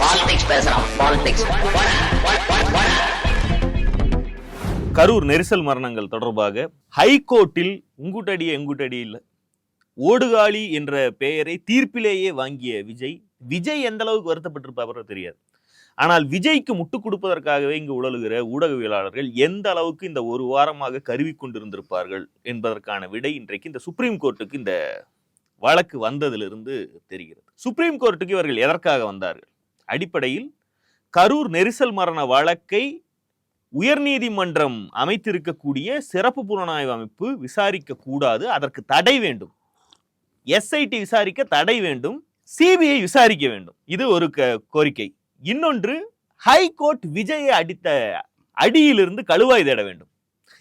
Politics பேசுறான் politics Karur நெரிசல் மரணங்கள் தொடர்பாக ஹைகோர்ட்டில் உங்குட்டடி எங்குட்டடி இல்லை. ஓடுகாலி என்ற பெயரை தீர்ப்பிலேயே வாங்கிய விஜய் விஜய் எந்த அளவுக்கு வருத்தப்பட்டிருப்பாரோ தெரியாது. ஆனால் விஜய்க்கு முட்டுக் கொடுப்பதற்காகவே இங்கு உழலுகிற ஊடகவியலாளர்கள் எந்த அளவுக்கு இந்த ஒரு வாரமாக கருவி கொண்டிருந்திருப்பார்கள் என்பதற்கான விடை இன்றைக்கு இந்த சுப்ரீம் கோர்ட்டுக்கு இந்த வழக்கு வந்ததிலிருந்து தெரிகிறது. சுப்ரீம் கோர்ட்டுக்கு இவர்கள் எதற்காக வந்தார்கள்? அடிப்படையில் கரூர் நெரிசல் மரண வழக்கை உயர்நீதிமன்றம் அமைத்திருக்கக்கூடிய சிறப்பு புலனாய்வு அமைப்பு விசாரிக்க கூடாது அதற்கு தடை வேண்டும். எஸ்ஐடி விசாரிக்க தடை வேண்டும் சிபிஐ விசாரிக்க வேண்டும். இது ஒரு க- கோரிக்கை. இன்னொன்று ஹைகோர்ட் விஜயை அடித்த அடியிலிருந்து கழுவாய் தேட வேண்டும்.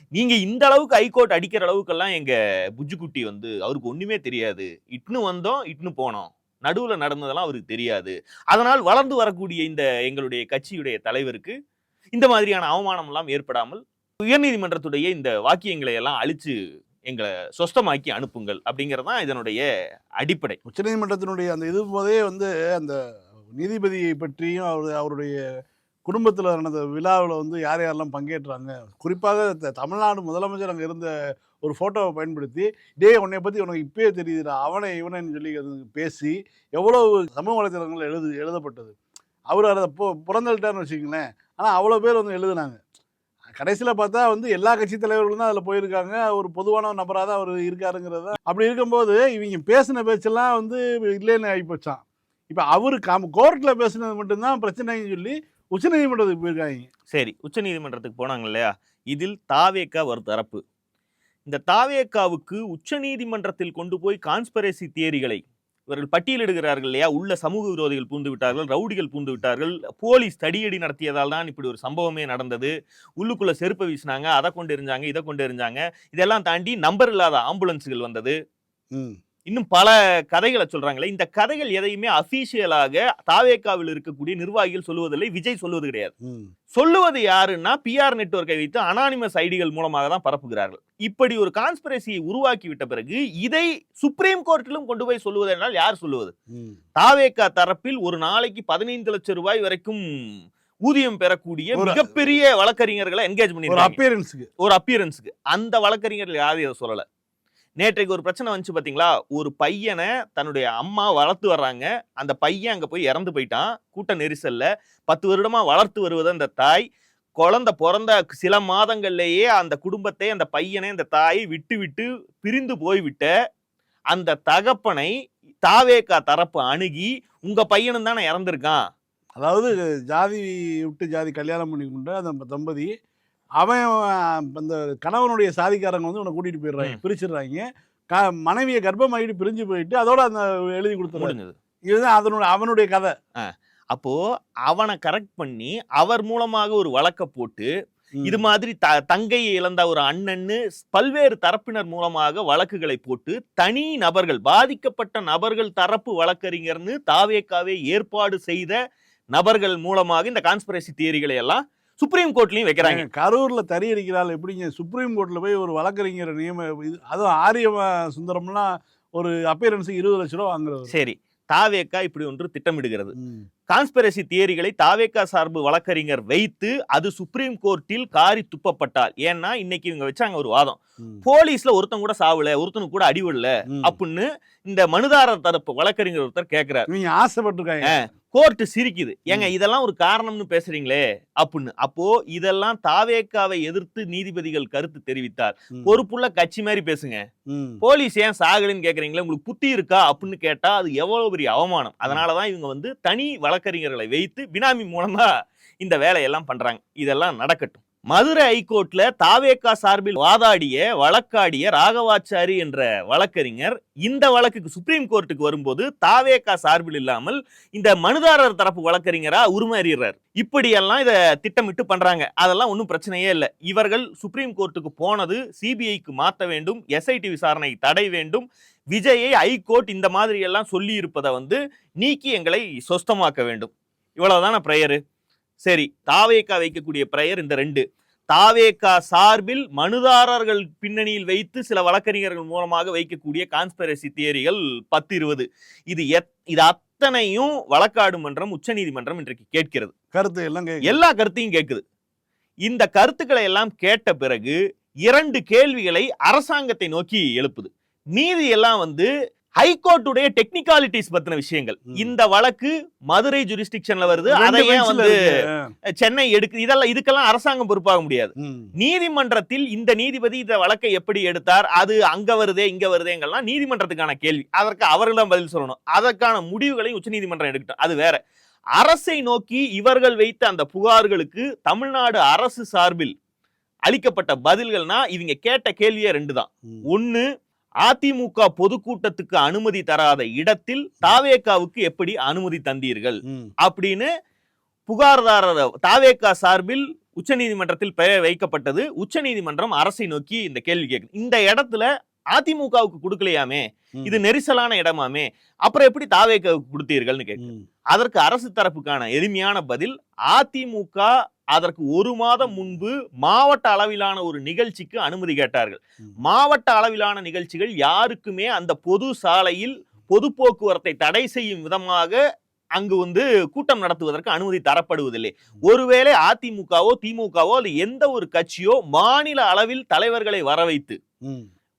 நீங்க இந்த அளவுக்கு ஹைகோர்ட் அடிக்கிற அளவுக்கெல்லாம் எங்க புஜ்ஜுக்குட்டி வந்து அவருக்கு ஒண்ணுமே தெரியாது. இட்னு வந்தோம் இட்னு போனோம். நடுவில் நடந்ததெல்லாம் அவருக்கு தெரியாது. அதனால் வளர்ந்து வரக்கூடிய இந்த எங்களுடைய கட்சியுடைய தலைவருக்கு இந்த மாதிரியான அவமானம் எல்லாம் ஏற்படாமல் உயர்நீதிமன்றத்துடைய இந்த வாக்கியங்களை எல்லாம் அழிச்சு எங்களை சொஸ்தமாக்கி அனுப்புங்கள் அப்படிங்கிறது தான் இதனுடைய அடிப்படை. உச்சநீதிமன்றத்தினுடைய அந்த இது போதே வந்து அந்த நீதிபதியை பற்றியும் அவர் அவருடைய குடும்பத்தில் நடந்த விழாவில் வந்து யார் யாரெல்லாம் பங்கேற்றாங்க? குறிப்பாக த- தமிழ்நாடு முதலமைச்சர் அங்கே இருந்த ஒரு ஃபோட்டோவை பயன்படுத்தி டே உன்னை பற்றி உனக்கு இப்பயே தெரியுதுடா அவனை இவனைன்னு சொல்லி அது பேசி எவ்வளோ சமூக வலைத்தளங்கள் எழுது எழுதப்பட்டது. அவர் அதை பொ புறந்தள்ளிட்டார்னு வச்சுக்கங்களேன். ஆனால் அவ்வளோ பேர் வந்து எழுதுனாங்க. கடைசியில் பார்த்தா வந்து எல்லா கட்சி தலைவர்களும் தான் அதில் போயிருக்காங்க. ஒரு பொதுவான நபராக தான் அவர் இருக்காருங்கிறது. தான் அப்படி இருக்கும்போது இவங்க பேசின பேச்செல்லாம் வந்து இல்லைன்னு ஆகிப்போச்சான் இப்போ அவர் கம் கோர்ட்டில் பேசினது மட்டும்தான் பிரச்சனைன்னு சொல்லி உச்சநீதிமன்றத்துக்கு போயிருக்காங்க. சரி உச்சநீதிமன்றத்துக்கு போனாங்க இல்லையா? இதில் தாவேக்கா ஒரு தரப்பு. இந்த தாவேக்காவுக்கு உச்சநீதிமன்றத்தில் கொண்டு போய் கான்ஸ்பரசி தியரிகளை இவர்கள் பட்டியலிடுகிறார்கள் இல்லையா? உள்ள சமூக விரோதிகள் பூந்து விட்டார்கள் ரவுடிகள் பூந்து விட்டார்கள் போலீஸ் தடியடி நடத்தியதால் தான் இப்படி ஒரு சம்பவமே நடந்தது. உள்ளுக்குள்ள செருப்பை வீசினாங்க அதை கொண்டு எறிஞ்சாங்க இதை கொண்டு எறிஞ்சாங்க. இதெல்லாம் தாண்டி நம்பர் இல்லாத ஆம்புலன்ஸுகள் வந்தது. ம். இன்னும் பல கதைகளை சொல்றாங்களே இந்த கதைகள் எதையுமே அபிஷியலாக தாவேக்காவில் இருக்கக்கூடிய நிர்வாகிகள் சொல்லுவதில்லை விஜய் சொல்லுவது கிடையாது. சொல்லுவது யாருன்னா பிஆர் நெட்வொர்க்கை வைத்து அனானிமஸ் ஐடிகள் மூலமாக தான் பரப்புகிறார்கள். இப்படி ஒரு கான்ஸ்பிரசியை உருவாக்கி விட்ட பிறகு இதை சுப்ரீம் கோர்ட்டிலும் கொண்டு போய் சொல்லுவது என்றால் யார் சொல்லுவது? தாவேக்கா தரப்பில் ஒரு நாளைக்கு பதினைந்து லட்சம் ரூபாய் வரைக்கும் ஊதியம் பெறக்கூடிய ஒரு- மிகப்பெரிய வழக்கறிஞர்களை என்கேஜ் ஒரு பண்ணிருக்காங்க அப்பியரன்ஸுக்கு ஒரு அப்பியரன்ஸுக்கு அந்த வழக்கறிஞர்கள் யாரும் இதை சொல்லல. நேற்றைக்கு ஒரு பிரச்சனை வந்துச்சு பார்த்தீங்களா ஒரு பையனை தன்னுடைய அம்மா வளர்த்து வர்றாங்க. அந்த பையன் அங்கே போய் இறந்து போயிட்டான். கூட்ட நெரிசலில். பத்து வருடமாக வளர்த்து வருவது அந்த தாய். குழந்தை பிறந்த சில மாதங்கள்லேயே அந்த குடும்பத்தை அந்த பையனை அந்த தாயை விட்டு விட்டு பிரிந்து போய்விட்ட அந்த தகப்பனை தாவேக்கா தரப்பு அணுகி உங்க பையனும் தானே இறந்துருக்கான்? அதாவது ஜாதி விட்டு ஜாதி கல்யாணம் பண்ணி கொண்டு அந்த தம்பதி அவன் அந்த கணவனுடைய சாதிக்காரங்க வந்து உன்னை கூட்டிட்டு போயிடுறாங்க. பிரிச்சிடுறாங்க க மனைவியை கர்ப்பமாயிட்டு பிரிஞ்சு போயிட்டு அதோட அந்த எழுதி முடிஞ்சது இதுதான் அதனுடைய அவனுடைய கதை அப்போ அவனை கரெக்ட் பண்ணி அவர் மூலமாக ஒரு வழக்க போட்டு. இது மாதிரி த தங்கையை இழந்த ஒரு அண்ணன்னு பல்வேறு தரப்பினர் மூலமாக வழக்குகளை போட்டு தனி நபர்கள் பாதிக்கப்பட்ட நபர்கள் தரப்பு வழக்கறிஞர்னு தாவேக்காவே ஏற்பாடு செய்த நபர்கள் மூலமாக இந்த கான்ஸ்பிரசி தியரிகளை எல்லாம் சுப்ரீம் கோர்ட்லயும் வைக்கிறாங்க. கரூர்ல தறி அடிக்கிறாள் எப்படிங்க? சுப்ரீம் கோர்ட்ல போய் ஒரு வழக்கறிஞர் நியம இது அதுவும் ஆரிய சுந்தரம்லாம் ஒரு அப்பியரன்ஸுக்கு இருபது லட்ச ரூபா வாங்குறவர். சரி தாவேக்கா இப்படி ஒன்று திட்டமிடுகிறது. கான்ஸ்பிரசி தியரிகளை தாவேக்கா சார்பு வழக்கறிஞர் வைத்து அது சுப்ரீம் கோர்ட்டில் காரி துப்பப்பட்டால் ஏன்னா இன்னைக்கு இவங்க வச்சாங்க ஒரு வாதம். போலீஸ்ல ஒருத்தன் கூட சாவல ஒருத்தனுக்கு கூட அடிவிடல. அப்படின்னு இந்த மனுதாரர் தரப்பு வழக்கறிஞர் ஒருத்தர் கேக்குறாரு. இவங்க ஆசைப்பட்டிருக்காங்க. கோர்ட் சிரிக்குது. ஏங்க இதெல்லாம் ஒரு காரணம்னு பேசுறீங்களே? அப்படின்னு அப்போ இதெல்லாம் தாவேக்காவை எதிர்த்து நீதிபதிகள் கருத்து தெரிவித்தார். பொறுப்புள்ள கட்சி மாதிரி பேசுங்க. போலீஸ் ஏன் சாகலைன்னு கேக்குறீங்களே? உங்களுக்கு புத்தி இருக்கா? அப்படின்னு கேட்டா அது எவ்வளவு பெரிய அவமானம். அதனாலதான் இவங்க வந்து தனி வழக்கறிஞர்களை வைத்து பினாமி மூலமா இந்த வேலையெல்லாம் பண்றாங்க. இதெல்லாம் நடக்கட்டும். மதுரை ஐகோர்ட்ல தாவேக்கா சார்பில் வாதாடிய வழக்காடிய ராகவாச்சாரி என்ற வழக்கறிஞர் இந்த வழக்குக்கு சுப்ரீம் கோர்ட்டுக்கு வரும்போது தாவேக்கா சார்பில் இல்லாமல் இந்த மனுதாரர் தரப்பு வழக்கறிஞரா உருமாறிடுறார். இப்படியெல்லாம் இதை திட்டமிட்டு பண்றாங்க. அதெல்லாம் ஒன்றும் பிரச்சனையே இல்லை. இவர்கள் சுப்ரீம் கோர்ட்டுக்கு போனது சிபிஐக்கு மாற்ற வேண்டும் எஸ்ஐடி விசாரணை தடை வேண்டும். விஜயை ஐகோர்ட் இந்த மாதிரி எல்லாம் சொல்லி இருப்பதை வந்து நீக்கி எங்களை சொஸ்தமாக்க வேண்டும். இவ்வளவுதான பிரேயரு? சரி தாவேக்கா வைக்கக்கூடிய பிரேயர் இந்த ரெண்டு. தாவேக்கா சார்பில் மனுதாரர்கள் பின்னணியில் வைத்து சில வழக்கறிஞர்கள் மூலமாக வைக்கக்கூடிய கான்ஸ்பிரசி தியரிகள் பத்து இருபது இது எத் இது அத்தனையும் வழக்காடு மன்றம் உச்சநீதிமன்றம் இன்றைக்கு கேட்கிறது. கருத்து எல்லாம் எல்லா கருத்தையும் கேட்குது இந்த கருத்துக்களை எல்லாம் கேட்ட பிறகு இரண்டு கேள்விகளை அரசாங்கத்தை நோக்கி எழுப்புது. மீதி எல்லாம் வந்து ஹைகோர்ட்டுடைய டெக்னிகாலிட்டிஸ் பத்தின விஷயங்கள். இந்த வழக்கு மதுரை ஜுரிஸ்டிக்ஷன்ல வருது. ரெண்டு அதை ஏன் benchல வந்து. சென்னை எடுக்கு இதெல்லாம் இதுக்கெல்லாம் அரசாங்கம் பொறுப்பாக முடியாது. நீதிமன்றத்தில் இந்த நீதிபதி இந்த வழக்கை எப்படி எடுத்தார் அது அங்க வருதே இங்க வருதேங்கெல்லாம் நீதிமன்றத்துக்கான கேள்வி. அதற்கு அவர்களிடம் பதில் சொல்லணும். அதற்கான முடிவுகளை உச்சநீதிமன்றம் எடுக்கட்டும். அது வேற. அரசை நோக்கி இவர்கள் வைத்த அந்த புகார்களுக்கு தமிழ்நாடு அரசு சார்பில் அளிக்கப்பட்ட பதில்கள்னா இவங்க கேட்ட கேள்வியே ரெண்டு தான். ஒன்னு அதிமுக பொதுக்கூட்டத்துக்கு அனுமதி தராத இடத்தில் தாவேகாவுக்கு எப்படி அனுமதி தந்தீர்கள். அப்படின்னு புகார்தாரர் தாவேகா சார்பில் உச்சநீதிமன்றத்தில் பெயர் வைக்கப்பட்டது உச்சநீதிமன்றம் அரசை நோக்கி இந்த கேள்வி கேட்குது இந்த இடத்துல அதிமுகவுக்கு கொடுக்கலையாமே. இது நெரிசலான இடமாமே அப்புறம் எப்படி தாவேகாவுக்கு கொடுத்தீர்கள்னு கேட்கு. அதற்கு அரசு தரப்புக்கான எளிமையான பதில் அதிமுக அதற்கு ஒரு மாதம் முன்பு மாவட்ட அளவிலான ஒரு நிகழ்ச்சிக்கு அனுமதி கேட்டார்கள். மாவட்ட அளவிலான நிகழ்ச்சிகள் யாருக்குமே அந்த பொது சாலையில் பொது போக்குவரத்தை தடை செய்யும் விதமாக அங்கு வந்து கூட்டம் நடத்துவதற்கு அனுமதி தரப்படுவதில்லை ஒருவேளை அதிமுகவோ திமுகவோ அது எந்த ஒரு கட்சியோ மாநில அளவில் தலைவர்களை வர வைத்து.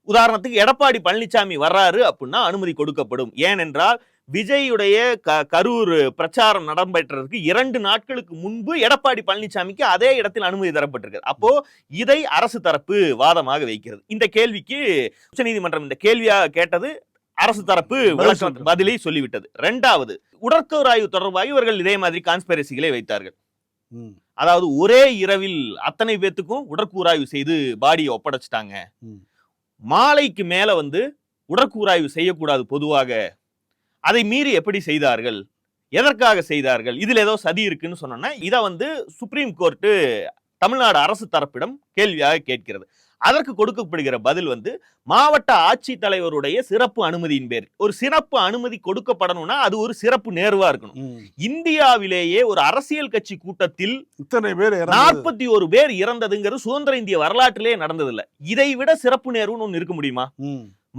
உதாரணத்துக்கு எடப்பாடி பழனிசாமி வர்றாரு அப்படின்னா அனுமதி கொடுக்கப்படும் ஏனென்றால் விஜயுடைய க கரூர் பிரச்சாரம் நடைபெற்றதற்கு இரண்டு நாட்களுக்கு முன்பு எடப்பாடி பழனிசாமிக்கு அதே இடத்தில் அனுமதி தரப்பட்டிருக்கு அப்போ இதை அரசு தரப்பு வாதமாக வைக்கிறது இந்த கேள்விக்கு உச்சநீதிமன்றம் இந்த விளக்கம் கேட்டது அரசு தரப்பு. பதிலை சொல்லிவிட்டது ரெண்டாவது உடற்கூறாய்வு தொடர்பாக இவர்கள் இதே மாதிரி கான்ஸ்பெரசிகளை வைத்தார்கள். அதாவது ஒரே இரவில் அத்தனை பேத்துக்கும் உடற்கூறாய்வு செய்து பாடியை ஒப்படைச்சிட்டாங்க. மாலைக்கு மேலே வந்து உடற்கூராய்வு செய்யக்கூடாது பொதுவாக. அதை மீறி எப்படி செய்தார்கள்? எதற்காக செய்தார்கள்? இதில் ஏதோ சதி இருக்குன்னு சொன்னோன்னா இதை வந்து சுப்ரீம் கோர்ட்டு தமிழ்நாடு அரசு தரப்பிடம் கேள்வியாக கேட்கிறது. அதற்கு கொடுக்கப்படுகிற பதில் வந்து மாவட்ட ஆட்சித்தலைவருடைய சிறப்பு அனுமதியின் பேர் ஒரு சிறப்பு அனுமதி கொடுக்கப்படணும்னா அது ஒரு சிறப்பு நேர்வா இருக்கணும். இந்தியாவிலேயே ஒரு அரசியல் கட்சி கூட்டத்தில் இத்தனை பேர். நாற்பத்தி ஒரு பேர் இறந்ததுங்கிறது சுதந்திர இந்திய வரலாற்றிலே நடந்ததில்ல இதை விட சிறப்பு நேர்வுன்னு ஒன்று இருக்க முடியுமா.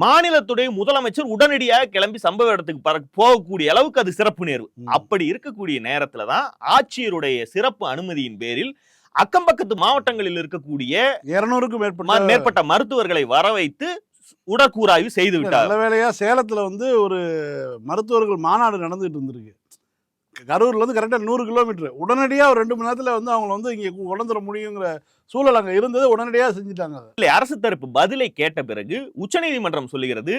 மாநிலத்துடைய முதலமைச்சர் உடனடியாக கிளம்பி சம்பவ இடத்துக்கு போகக்கூடிய அளவுக்கு அது சிறப்பு நேர்வு. அப்படி இருக்கக்கூடிய நேரத்துல தான் ஆட்சியருடைய சிறப்பு அனுமதியின் பேரில் அக்கம் பக்கத்து மாவட்டங்களில் இருக்கக்கூடிய இருநூறுக்கும் மேற்பட்ட மேற்பட்ட மருத்துவர்களை வர வைத்து உடற்கூறாய்வு செய்து விட்டார். நல்ல வேளையா சேலத்துல வந்து ஒரு மருத்துவர்கள் மாநாடு நடந்துட்டு இருந்திருக்கு. கரூர்ல இருந்து கரெக்டா நூறு கிலோமீட்டர் உடனடியா ஒரு ரெண்டு மணி நேரத்துல வந்து அவங்கள வந்து இங்க கொண்டு முடியுங்கிற சூழல் அங்க இருந்தது. உடனடியா செஞ்சுட்டாங்க. இல்லை அரசு தரப்பு பதிலை கேட்ட பிறகு உச்சநீதிமன்றம் சொல்லுகிறது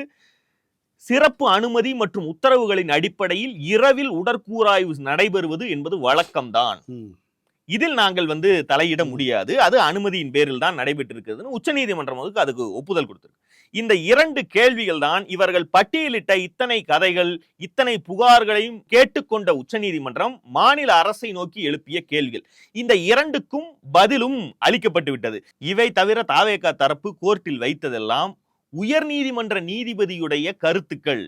சிறப்பு அனுமதி மற்றும் உத்தரவுகளின் அடிப்படையில் இரவில் உடற்கூறாய்வு நடைபெறுவது என்பது வழக்கம்தான். இதில் நாங்கள் வந்து தலையிட முடியாது. அது அனுமதியின் பேரில் தான் நடைபெற்றிருக்கிறதுன்னு உச்சநீதிமன்றம் அதுக்கு அதுக்கு ஒப்புதல் கொடுத்திருக்கு. இந்த இரண்டு கேள்விகள் தான் இவர்கள் பட்டியலிட்ட இத்தனை கதைகள் இத்தனை புகார்களையும் கேட்டுக்கொண்ட உச்சநீதிமன்றம் மாநில அரசை நோக்கி எழுப்பிய கேள்விகள். இந்த இரண்டுக்கும் பதிலும் அளிக்கப்பட்டு விட்டது இவை தவிர தாவேகா தரப்பு கோர்ட்டில் வைத்ததெல்லாம் உயர்நீதிமன்ற நீதிபதியுடைய கருத்துக்கள்.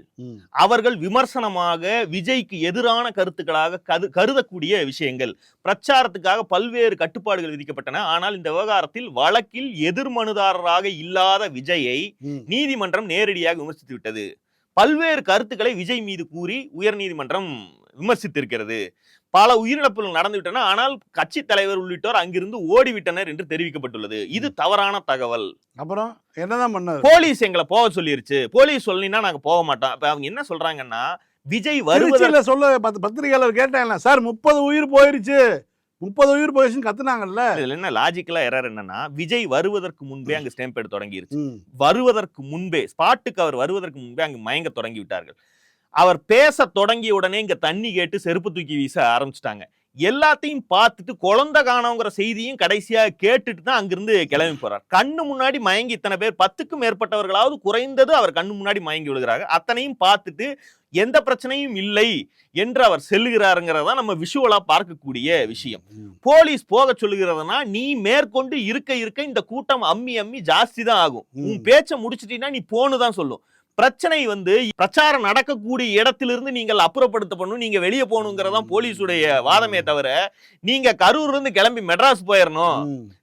அவர்கள் விமர்சனமாக விஜய்க்கு எதிரான கருத்துக்களாக கரு கருதக்கூடிய விஷயங்கள். பிரச்சாரத்துக்காக பல்வேறு கட்டுப்பாடுகள் விதிக்கப்பட்டன. ஆனால் இந்த விவகாரத்தில் வழக்கில் எதிர்மனுதாரராக இல்லாத விஜயை. நீதிமன்றம் நேரடியாக விமர்சித்து விட்டது பல்வேறு கருத்துக்களை விஜய் மீது கூறி உயர்நீதிமன்றம் விமர்சித்திருக்கிறது. பல உயிரிழப்புகள் நடந்துவிட்டன. ஆனால் கட்சி தலைவர் உள்ளிட்டோர் அங்கிருந்து ஓடிவிட்டனர் என்று தெரிவிக்கப்பட்டுள்ளது. இது தவறான தகவல். அப்புறம் என்னதான் பண்ணாரு? போலீஸ் எங்களை போக சொல்லிருச்சு. போலீஸ் சொல்லினா நாங்க போக மாட்டோம். அவங்க என்ன சொல்றாங்கன்னா விஜய் திருச்சியில சொல்ல பத்து பத்திரிகையாளர் கேட்டாங்கல்ல சார் முப்பது உயிர் போயிருச்சு. முப்பது உயிர் போயிருச்சுன்னு கத்துனாங்கல்ல? இதுல என்ன லாஜிக்கலா எரர் என்னன்னா விஜய் வருவதற்கு முன்பே அங்க ஸ்டேம்ப் எடுத்து தொடங்கிருச்சு. வருவதற்கு முன்பே ஸ்பாட்டுக்கு அவர் வருவதற்கு முன்பே அங்கு மயங்க தொடங்கி விட்டார்கள். அவர் பேச தொடங்கிய உடனே இங்க தண்ணி கேட்டு செருப்பு தூக்கி வீச ஆரம்பிச்சிட்டாங்க. எல்லாத்தையும் பார்த்துட்டு குழந்தை காணோங்கிற செய்தியும் கடைசியா கேட்டுட்டு தான் அங்கிருந்து கிளம்பி போறார். கண்ணு முன்னாடி மயங்கி இத்தனை பேர் பத்துக்கும் மேற்பட்டவர்களாவது குறைந்தது அவர் கண்ணு முன்னாடி மயங்கி விழுகிறாங்க அத்தனையும் பார்த்துட்டு எந்த பிரச்சனையும் இல்லை என்று அவர் செல்லுகிறாருங்கிறதா நம்ம விஷுவலா பார்க்கக்கூடிய விஷயம். போலீஸ் போக சொல்லுகிறதுனா நீ மேற்கொண்டு இருக்க இருக்க இந்த கூட்டம் அம்மி அம்மி ஜாஸ்தி தான் ஆகும். உன் பேச்ச முடிச்சிட்டீங்கன்னா நீ போன்னு தான் சொல்லும். பிரச்சனை வந்து பிரச்சாரம் நடக்கக்கூடிய இடத்திலிருந்து நீங்கள் அப்புறப்படுத்தப்படணும் நீங்க வெளியே போகணுங்கிறதான் போலீஸுடைய வாதமே தவிர நீங்க கரூர்ல இருந்து கிளம்பி மெட்ராஸ் போயிடணும்.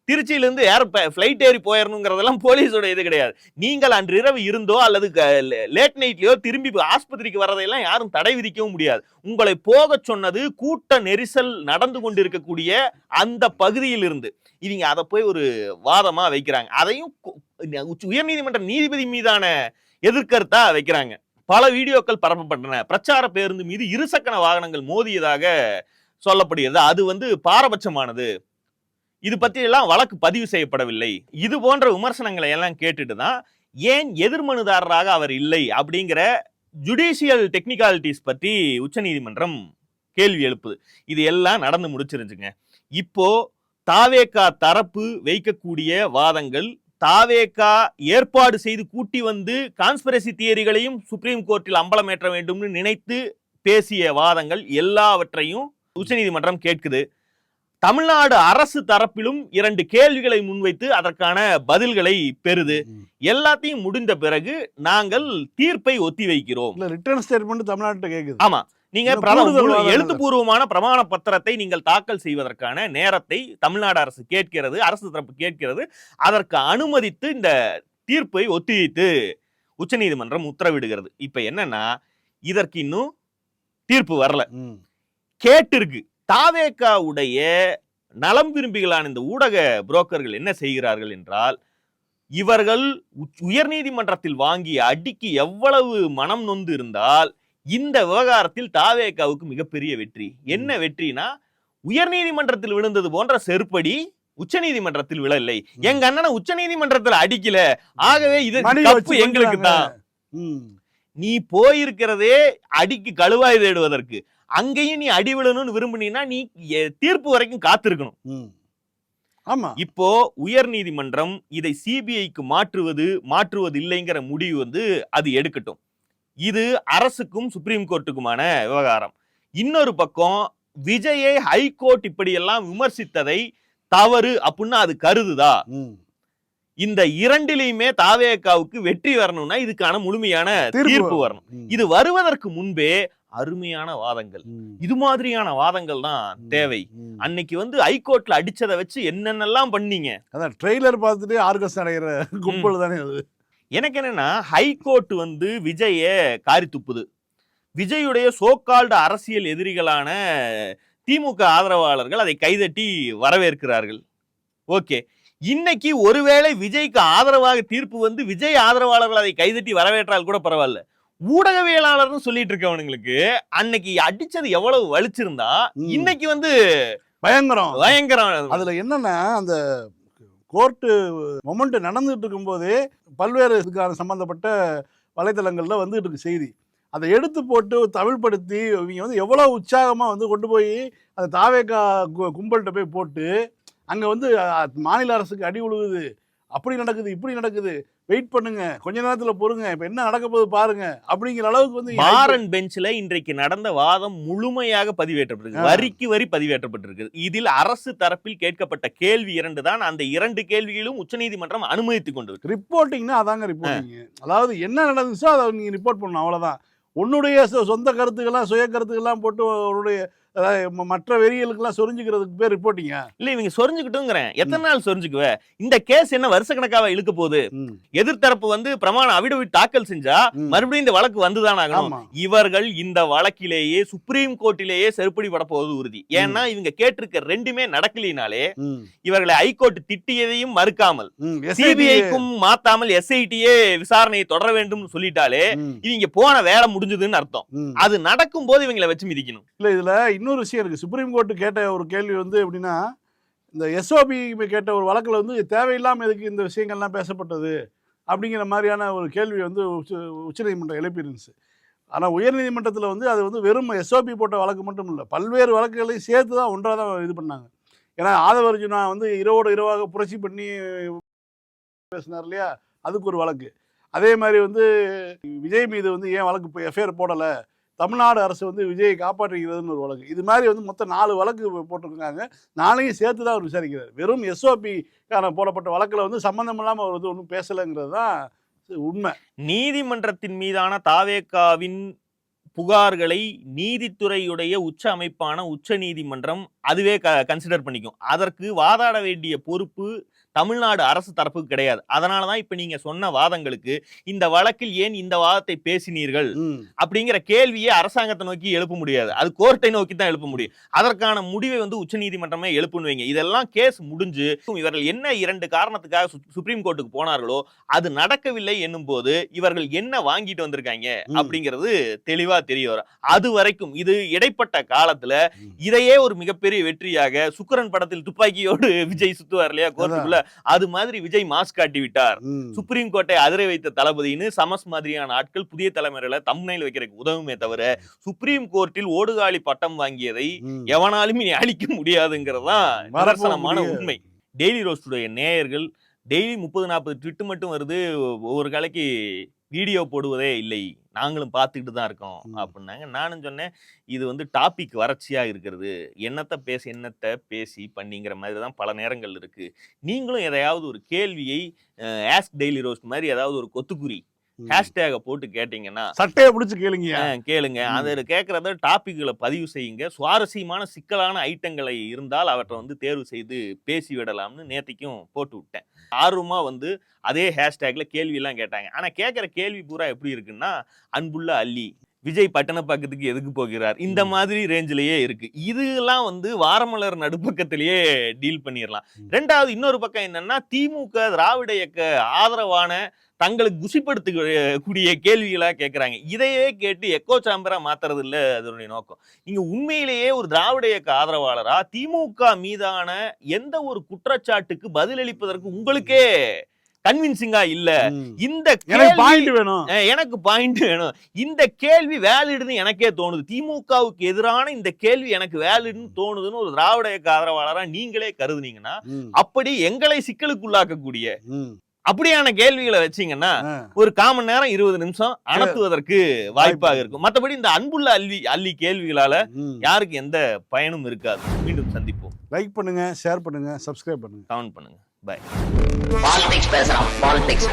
திருச்சியில இருந்து ஏர் ஃபிளைட் ஏறி போயிடணுங்கிறதெல்லாம் போலீஸோட இது கிடையாது. நீங்கள் அன்று இரவு இருந்தோ அல்லது லேட் நைட்லயோ திரும்பி ஆஸ்பத்திரிக்கு வரதையெல்லாம் யாரும் தடை விதிக்கவும் முடியாது. உங்களை போக சொன்னது கூட்ட நெரிசல் நடந்து கொண்டிருக்கக்கூடிய அந்த பகுதியில் இருந்து இவங்க அதை போய் ஒரு வாதமா வைக்கிறாங்க. அதையும் உயர்நீதிமன்ற நீதிபதி மீதான எதிர்கருத்தா வைக்கிறாங்க. பல வீடியோக்கள் பரப்பப்பட்டன. பிரச்சார பேருந்து மீது இருசக்கர வாகனங்கள் மோதியதாக சொல்லப்படுகிறது. அது வந்து பாரபட்சமானது. இது பற்றியெல்லாம் வழக்கு பதிவு செய்யப்படவில்லை. இது போன்ற விமர்சனங்களை எல்லாம் கேட்டுட்டு தான் ஏன் எதிர்மனுதாரராக அவர் இல்லை அப்படிங்கிற ஜுடிஷியல் டெக்னிகாலிட்டிஸ் பற்றி உச்சநீதிமன்றம் கேள்வி எழுப்புது. இது எல்லாம் நடந்து முடிச்சிருந்துச்சுங்க இப்போ தாவேகா தரப்பு வைக்கக்கூடிய வாதங்கள் தாவேகா ஏற்பாடு செய்து கூட்டி வந்து கான்ஸ்பிரசி தியரிகளையும் சுப்ரீம் கோர்ட்டில் அம்பலமேற்ற வேண்டும்னு நினைத்து பேசிய வாதங்கள் எல்லாவற்றையும் உச்சநீதிமன்றம் கேட்குது. தமிழ்நாடு அரசு தரப்பிலும் இரண்டு கேள்விகளை முன்வைத்து அதற்கான பதில்களை பெறுது. எல்லாத்தையும் முடிந்த பிறகு நாங்கள் தீர்ப்பை ஒத்தி வைக்கிறோம் இல்ல ரிட்டர்ன் ஸ்டேட்மெண்ட் தமிழ்நாட்டை கேக்குது. ஆமா. நீங்க. எழுத்துப்பூர்வமான பிரமாண பத்திரத்தை நீங்கள் தாக்கல் செய்வதற்கான நேரத்தை தமிழ்நாடு அரசு கேட்கிறது அரசு தரப்பு கேட்கிறது அதற்கு அனுமதித்து இந்த தீர்ப்பை ஒத்திவைத்து உச்சநீதிமன்றம் உத்தரவிடுகிறது இப்ப என்னன்னா இதற்கு இன்னும் தீர்ப்பு வரல ம். கேட்டிருக்கு தாவேக்காவுடைய நலம் விரும்பிகளான இந்த ஊடக புரோக்கர்கள் என்ன செய்கிறார்கள் என்றால் இவர்கள் உச்- உயர்நீதிமன்றத்தில் வாங்கிய அடிக்கு எவ்வளவு மனம் நொந்து இருந்தால் இந்த விவகாரத்தில் தாவேக்காவுக்கு மிகப்பெரிய வெற்றி. என்ன வெற்றினா உயர்நீதிமன்றத்தில் விழுந்தது போன்ற செருப்படி உச்சநீதிமன்றத்தில் விழவில்லை. எங்க அண்ணனை உச்சநீதிமன்றத்தில் அடிக்கல. ஆகவே இது தப்பு எங்களுக்கு தான். நீ போயிருக்கிறதே அடிக்கு கழுவாய் தேடுவதற்கு. அங்கேயும் நீ அடி விழணும்னு விரும்புனீன்னா நீ தீர்ப்பு வரைக்கும் காத்திருக்கணும். ஆமா. இப்போ உயர் நீதிமன்றம் இதை சிபிஐக்கு மாற்றுவது மாற்றுவது இல்லைங்கிற முடிவு வந்து அது எடுக்கட்டும். இது அரசுக்கும் சுப்ரீம் கோர்ட்டுக்குமான விவகாரம். இன்னொரு பக்கம் விஜயை ஹைகோர்ட் இப்படியெல்லாம் விமர்சித்ததை தவறு அப்படின்னு அது கருதுதா. இந்த இரண்டிலையுமே தாவேக்காவுக்கு வெற்றி வரணும்னா இதுக்கான முழுமையான தீர்ப்பு வரணும். இது வருவதற்கு முன்பே அருமையான வாதங்கள். இது மாதிரியான வாதங்கள் தான் தேவை. அன்னைக்கு வந்து ஹைகோர்ட்ல அடிச்சதை வச்சு என்னென்னலாம் பண்ணீங்க? அதான் ட்ரெய்லர் பார்த்துட்டு ஆர்கஸ் அடைகிற கும்பல் தானே அது. எனக்கு என்னன்னா ஹைகோர்ட் வந்து விஜய காரி துப்புது. விஜயுடைய சோகால்டு அரசியல் எதிரிகளான திமுக ஆதரவாளர்கள் அதை கைதட்டி வரவேற்கிறார்கள். ஓகே. இன்னைக்கு ஒருவேளை விஜய்க்கு ஆதரவாக தீர்ப்பு வந்து விஜய் ஆதரவாளர்கள் அதை கைதட்டி வரவேற்றால் கூட பரவாயில்ல. ஊடகவியலாளர்னு சொல்லிட்டு இருக்கவனுங்களுக்கு அன்னைக்கு அடிச்சது எவ்வளவு வலிச்சிருந்தா. இன்னைக்கு வந்து பயங்கரம். பயங்கரம். அதுல என்னன்னா அந்த கோர்ட்டு மொமெண்ட் நடந்துகிட்டு இருக்கும்போது பல்வேறு இதுக்கான சம்மந்தப்பட்ட வலைத்தளங்கள்ல வந்துகிட்டு இருக்கு செய்தி. அதை எடுத்து போட்டு தமிழ்படுத்தி இவங்க வந்து எவ்வளோ உற்சாகமாக வந்து கொண்டு போய் அந்த தாவேக்கா கு- கும்பல்கிட்ட போய் போட்டு அங்கே வந்து மாநில அரசுக்கு அடி உழுகுது. அப்படி நடக்குது இப்படி நடக்குது. வெயிட் பண்ணுங்க. கொஞ்ச நேரத்தில் பொறுங்க. இப்போ என்ன நடக்க போகுது பாருங்க. அப்படிங்கிற அளவுக்கு வந்து மாறன் பெஞ்சில் இன்றைக்கு நடந்த வாதம் முழுமையாக பதிவேற்றப்பட்டிருக்கு. வரிக்கு வரி பதிவேற்றப்பட்டிருக்கு. இதில் அரசு தரப்பில் கேட்கப்பட்ட கேள்வி இரண்டு தான் அந்த இரண்டு கேள்விகளும் உச்சநீதிமன்றம் அனுமதித்துக் கொண்டு ரிப்போர்ட்டிங்னா அதாங்க ரிப்போர்ட்டிங் அதாவது என்ன நடந்துச்சோ அதை நீங்கள் ரிப்போர்ட் பண்ணணும். அவ்வளோதான் உன்னுடைய சொ- சொந்த கருத்துக்கெல்லாம் சுய கருத்துக்கெல்லாம் போட்டு உன்னுடைய அதாவது மற்ற வெறியலுக்கெல்லாம் சொரிஞ்சுக்கிறதுக்கு பேர் ரிப்போர்ட்டிங்க இல்ல இவங்க சொரிஞ்சுக்கிட்டுங்கிறேன். எத்தனை நாள் சொரிஞ்சுக்குவ? இந்த கேஸ் என்ன வருஷக்கணக்காவா இழுக்க போகுது? எதிர்த்தரப்பு வந்து பிரமாண அவிடவிட் தாக்கல் செஞ்சா. மறுபடியும் இந்த வழக்கு வந்துதான் ஆகணும். இவர்கள் இந்த வழக்கிலேயே சுப்ரீம் கோர்ட்டிலேயே செருப்படி பட போவது உறுதி. ஏன்னா இவங்க கேட்டிருக்க ரெண்டுமே நடக்கலினாலே. இவர்களை ஹைகோர்ட் திட்டியதையும் மறுக்காமல் சிபிஐக்கும் மாத்தாமல் எஸ்ஐடியே விசாரணையை தொடர வேண்டும் சொல்லிட்டாலே. இவங்க போன வேலை முடிஞ்சதுன்னு அர்த்தம். அது நடக்கும் போது இவங்களை வச்சு மிதிக்கணும். இல்ல இதுல இன்னொரு விஷயம் இருக்குது சுப்ரீம் கோர்ட்டு கேட்ட ஒரு கேள்வி வந்து எப்படின்னா இந்த எஸ்ஓபி கேட்ட ஒரு வழக்கில் வந்து தேவையில்லாமல் எதுக்கு இந்த விஷயங்கள்லாம் பேசப்பட்டது? அப்படிங்கிற மாதிரியான ஒரு கேள்வி வந்து உச்ச உச்சநீதிமன்றம் எழுப்பியிருந்துச்சு. ஆனால் உயர்நீதிமன்றத்தில் வந்து அது வந்து வெறும் எஸ்ஓபி போட்ட வழக்கு மட்டும் இல்லை பல்வேறு வழக்குகளையும் சேர்த்து தான் ஒன்றாக தான் இது பண்ணாங்க. ஏன்னா ஆதவர்ஜுனா வந்து இரவோடு இரவாக புரட்சி பண்ணி பேசினார் இல்லையா? அதுக்கு ஒரு வழக்கு. அதே மாதிரி வந்து விஜய் மீது வந்து ஏன் வழக்கு இப்போ எஃப்ஐஆர் போடலை? தமிழ்நாடு அரசு வந்து விஜயை காப்பாற்றுகிறதுன்னு ஒரு வழக்கு. இது மாதிரி வந்து மொத்தம் நாலு வழக்கு போட்டிருக்காங்க. நாளையும் சேர்த்து தான் அவர் விசாரிக்கிறார். வெறும் எஸ்ஓபிக்கான போடப்பட்ட வழக்கில் வந்து சம்மந்தம் இல்லாமல் அவர் வந்து ஒன்றும் பேசலைங்கிறது தான் உண்மை. நீதிமன்றத்தின் மீதான தாவேக்காவின் புகார்களை நீதித்துறையுடைய உச்ச அமைப்பான உச்ச நீதிமன்றம் அதுவே க கன்சிடர் பண்ணிக்கும். அதற்கு வாதாட வேண்டிய பொறுப்பு தமிழ்நாடு அரசு தரப்புக்கு கிடையாது. அதனால தான் இப்ப நீங்க சொன்ன வாதங்களுக்கு இந்த வழக்கில் ஏன் இந்த வாதத்தை பேசினீர்கள். அப்படிங்கிற கேள்வியை அரசாங்கத்தை நோக்கி எழுப்ப முடியாது. அது கோர்ட்டை நோக்கி தான் எழுப்ப முடியும். அதற்கான முடிவை வந்து உச்சநீதிமன்றமே எழுப்புன்னு இதெல்லாம் கேஸ் முடிஞ்சு இவர்கள் என்ன இரண்டு காரணத்துக்காக சுப்ரீம் கோர்ட்டுக்கு போனார்களோ அது நடக்கவில்லை என்னும் போது இவர்கள் என்ன வாங்கிட்டு வந்திருக்காங்க. அப்படிங்கிறது தெளிவா தெரிய வரும். அது வரைக்கும் இது இடைப்பட்ட காலத்துல. இதையே ஒரு மிகப்பெரிய வெற்றியாக சுக்கரன் படத்தில் துப்பாக்கியோடு விஜய் சுத்துவார் இல்லையா? கோர்ட்டுக்குள்ள அது மாதிரி விஜய் மாஸ்க் காட்டி விட்டார். சுப்ரீம் கோர்ட்டை அதிரை வைத்த தளபதின்னு சமஸ் மாதிரியான ஆட்கள் புதிய தலைமுறையில தம்னையில் வைக்கிறதுக்கு உதவுமே தவிர சுப்ரீம் கோர்ட்டில் ஓடுகாலி பட்டம் வாங்கியதை. எவனாலும் இனி அழிக்க முடியாதுங்கிறது தான் வரப்போ நிதர்சனமான. உண்மை டெய்லி ரோஸ்டுடைய நேயர்கள் டெய்லி முப்பது நாற்பது ட்விட்டு மட்டும் வருது ஒவ்வொரு காலைக்கு வீடியோ போடுவதே இல்லை நாங்களும் பார்த்துக்கிட்டு தான் இருக்கோம். அப்படின்னாங்க நானும் சொன்னேன் இது வந்து டாபிக் வறட்சியா இருக்கிறது என்னத்தை பேசி என்னத்தை பேசி பண்ணிங்கிற மாதிரி தான் பல நேரங்கள் இருக்கு நீங்களும் எதையாவது ஒரு கேள்வியை ஆஸ்க் டெய்லி ரோஸ்ட் மாதிரி ஏதாவது ஒரு கொத்துக்குறி. ஹேஷ்டேக போட்டு கேட்டீங்கன்னா சட்டையை பிடிச்சு கேளுங்க. கேளுங்க. அதில் கேட்குறத டாபிக்களை பதிவு செய்யுங்க. சுவாரஸ்யமான சிக்கலான ஐட்டங்களை இருந்தால் அவற்றை வந்து தேர்வு செய்து பேசி விடலாம்னு நேத்திக்கும் போட்டு விட்டேன். ஆர்வமா வந்து அதே ஹேஷ்டேக்ல கேள்வி எல்லாம் கேட்டாங்க. ஆனா கேட்குற கேள்வி பூரா எப்படி இருக்குன்னா அன்புள்ள அல்லி விஜய் பட்டணப்பாக்கத்துக்கு எதுக்கு போகிறார்? இந்த. மாதிரி ரேஞ்சிலேயே இருக்கு. இதெல்லாம் வந்து வாரமலர் நடுப்பக்கத்திலேயே டீல் பண்ணிடலாம். ரெண்டாவது இன்னொரு பக்கம் என்னன்னா திமுக திராவிட இயக்க ஆதரவான தங்களுக்கு குசிப்படுத்தக்கூடிய கேள்விகளா கேட்கறாங்க இதையே கேட்டு எக்கோ சாம்பரா மாத்துறது இல்ல அதனுடைய நோக்கம் நீங்க உண்மையிலேயே ஒரு திராவிட இயக்க ஆதரவாளரா திமுக மீதான எந்த ஒரு குற்றச்சாட்டுக்கு பதிலளிப்பதற்கு உங்களுக்கே கன்வின்சிங்கா இல்ல. இந்த பாயிண்ட் வேணும் எனக்கு பாயிண்ட் வேணும் இந்த கேள்வி வேலிடுன்னு எனக்கே தோணுது திமுகவுக்கு எதிரான இந்த கேள்வி எனக்கு வேலிடுன்னு தோணுதுன்னு ஒரு திராவிட இயக்க ஆதரவாளரா நீங்களே கருதுனீங்கன்னா. அப்படி எங்களை சிக்கலுக்குள்ளாக்கக்கூடிய ம். அப்படியான கேள்விகளை வச்சீங்கன்னா. ஒரு காமன் நேரம் இருபது நிமிஷம் அனுப்புவதற்கு வாய்ப்பாக இருக்கும். மற்றபடி இந்த அன்புள்ள அள்ளி அள்ளி கேள்விகளால. யாருக்கு எந்த பயனும் இருக்காது. மீண்டும் சந்திப்போம். லைக் பண்ணுங்க ஷேர் பண்ணுங்க சப்ஸ்கிரைப் பண்ணுங்க. கமெண்ட் பண்ணுங்க. பாய் பாலிடிக்ஸ் பேசுறான் பாலிடிக்ஸ்